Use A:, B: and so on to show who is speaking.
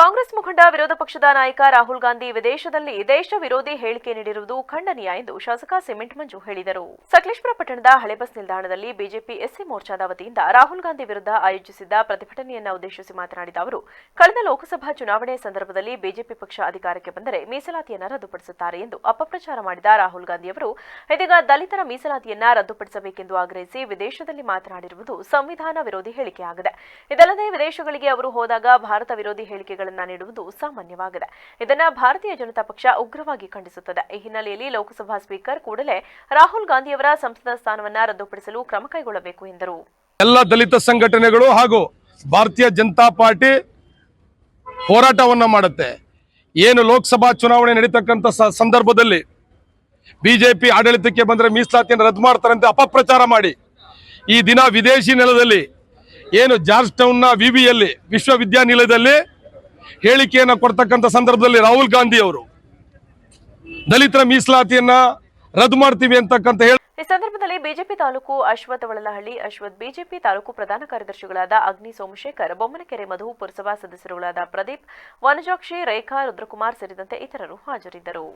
A: ಕಾಂಗ್ರೆಸ್ ಮುಖಂಡ ವಿರೋಧ ಪಕ್ಷದ ನಾಯಕ ರಾಹುಲ್ ಗಾಂಧಿ ವಿದೇಶದಲ್ಲಿ ದೇಶ ವಿರೋಧಿ ಹೇಳಿಕೆ ನೀಡಿರುವುದು ಖಂಡನೀಯ ಎಂದು ಶಾಸಕ ಸಿಮೆಂಟ್ ಮಂಜು ಹೇಳಿದರು. ಸಕಲೇಶ್ಪುರ ಪಟ್ಟಣದ ಹಳೆ ಬಸ್ ನಿಲ್ದಾಣದಲ್ಲಿ ಬಿಜೆಪಿ ಎಸ್ಸಿ ಮೋರ್ಚಾದ ವತಿಯಿಂದ ರಾಹುಲ್ ಗಾಂಧಿ ವಿರುದ್ಧ ಆಯೋಜಿಸಿದ್ದ ಪ್ರತಿಭಟನೆಯನ್ನ ಉದ್ದೇಶಿಸಿ ಮಾತನಾಡಿದ ಅವರು, ಕಳೆದ ಲೋಕಸಭಾ ಚುನಾವಣೆ ಸಂದರ್ಭದಲ್ಲಿ ಬಿಜೆಪಿ ಪಕ್ಷ ಅಧಿಕಾರಕ್ಕೆ ಬಂದರೆ ಮೀಸಲಾತಿಯನ್ನ ರದ್ದುಪಡಿಸುತ್ತಾರೆ ಎಂದು ಅಪಪ್ರಚಾರ ಮಾಡಿದ ರಾಹುಲ್ ಗಾಂಧಿ ಅವರು, ಇದೀಗ ದಲಿತರ ಮೀಸಲಾತಿಯನ್ನ ರದ್ದುಪಡಿಸಬೇಕೆಂದು ಆಗ್ರಹಿಸಿ ವಿದೇಶದಲ್ಲಿ ಮಾತನಾಡಿರುವುದು ಸಂವಿಧಾನ ವಿರೋಧಿ ಹೇಳಿಕೆಯಾಗಿದೆ. ಇದಲ್ಲದೆ ವಿದೇಶಗಳಿಗೆ ಅವರು ಹೋದಾಗ ಭಾರತ ವಿರೋಧಿ ಹೇಳಿಕೆಗಳನ್ನ ನೀಡುವುದು ಸಾಮಾನ್ಯವಾಗಿದೆ. ಇದನ್ನ ಭಾರತೀಯ ಜನತಾ ಪಕ್ಷ ಉಗ್ರವಾಗಿ ಖಂಡಿಸುತ್ತದೆ. ಈ ಹಿನ್ನೆಲೆಯಲ್ಲಿ ಲೋಕಸಭಾ ಸ್ಪೀಕರ್ ಕೂಡಲೇ ರಾಹುಲ್ ಗಾಂಧಿಯವರ ಸಂಸದ ಸ್ಥಾನವನ್ನ ರದ್ದುಪಡಿಸಲು ಕ್ರಮ ಕೈಗೊಳ್ಳಬೇಕು ಎಂದರು.
B: ಎಲ್ಲ ದಲಿತ ಸಂಘಟನೆಗಳು ಹಾಗೂ ಭಾರತೀಯ ಜನತಾ ಪಾರ್ಟಿ ಹೋರಾಟವನ್ನ ಮಾಡುತ್ತೆ. ಏನು ಲೋಕಸಭಾ ಚುನಾವಣೆ ನಡೀತಕ್ಕಂಥ ಸಂದರ್ಭದಲ್ಲಿ ಬಿಜೆಪಿ ಆಡಳಿತಕ್ಕೆ ಬಂದರೆ ಮೀಸಲಾತಿಯನ್ನು ರದ್ದು ಮಾಡ್ತಾರೆ ಅಂತ ಅಪಪ್ರಚಾರ ಮಾಡಿ ಈ ದಿನ ವಿದೇಶಿ ನೆಲದಲ್ಲಿ ಏನು ಜಾರ್ಜ್ ಟೌನ್ನ ವಿವಿಯಲ್ಲಿ ವಿಶ್ವವಿದ್ಯಾನಿಲಯದಲ್ಲಿ ಹೇಳಿಕೆಯನ್ನು ಕೊಡ್ತಕ್ಕಂಥ ಸಂದರ್ಭದಲ್ಲಿ ರಾಹುಲ್ ಗಾಂಧಿ ಅವರು. ದಲಿತರ ಮೀಸಲಾತಿಯನ್ನ ರದ್ದು ಮಾಡ್ತೀವಿ ಅಂತಕ್ಕಂತ ಹೇಳಿ
A: ಈ ಸಂದರ್ಭದಲ್ಲಿ ಬಿಜೆಪಿ ತಾಲೂಕು ಅಶ್ವಥ್ ಒಳಲಹಳ್ಳಿ ಅಶ್ವಥ್ ಬಿಜೆಪಿ ತಾಲೂಕು ಪ್ರಧಾನ ಕಾರ್ಯದರ್ಶಿಗಳಾದ ಅಗ್ನಿ ಸೋಮಶೇಖರ್, ಬೊಮ್ಮನಕೆರೆ ಮಧು ಪುರಸಭಾ ಸದಸ್ಯರುಗಳಾದ ಪ್ರದೀಪ್, ವನಜಾಕ್ಷಿ, ರೇಖಾ, ರುದ್ರಕುಮಾರ್ ಸೇರಿದಂತೆ ಇತರರು ಹಾಜರಿದ್ದರು.